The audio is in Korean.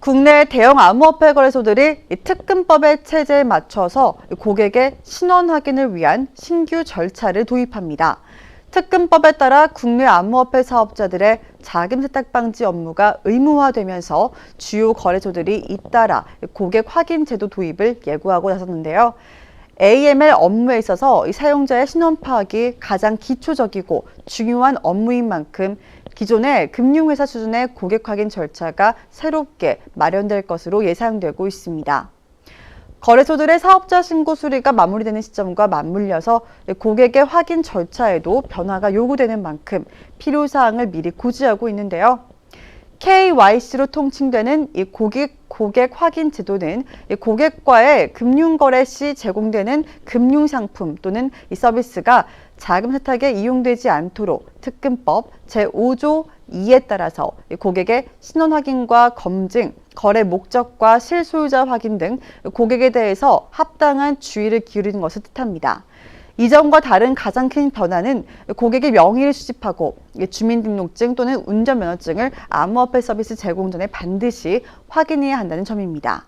국내 대형 암호화폐 거래소들이 이 특금법의 체제에 맞춰서 고객의 신원 확인을 위한 신규 절차를 도입합니다. 특금법에 따라 국내 암호화폐 사업자들의 자금 세탁 방지 업무가 의무화되면서 주요 거래소들이 잇따라 고객 확인 제도 도입을 예고하고 나섰는데요. AML 업무에 있어서 이 사용자의 신원 파악이 가장 기초적이고 중요한 업무인 만큼 기존의 금융회사 수준의 고객 확인 절차가 새롭게 마련될 것으로 예상되고 있습니다. 거래소들의 사업자 신고 수리가 마무리되는 시점과 맞물려서 고객의 확인 절차에도 변화가 요구되는 만큼 필요사항을 미리 고지하고 있는데요. KYC로 통칭되는 이 고객 고객 확인 제도는 이 고객과의 금융거래 시 제공되는 금융상품 또는 이 서비스가 자금 세탁에 이용되지 않도록 특금법 제5조 2에 따라서 이 고객의 신원 확인과 검증, 거래 목적과 실소유자 확인 등 고객에 대해서 합당한 주의를 기울이는 것을 뜻합니다. 이전과 다른 가장 큰 변화는 고객의 명의를 수집하고 주민등록증 또는 운전면허증을 암호화폐 서비스 제공 전에 반드시 확인해야 한다는 점입니다.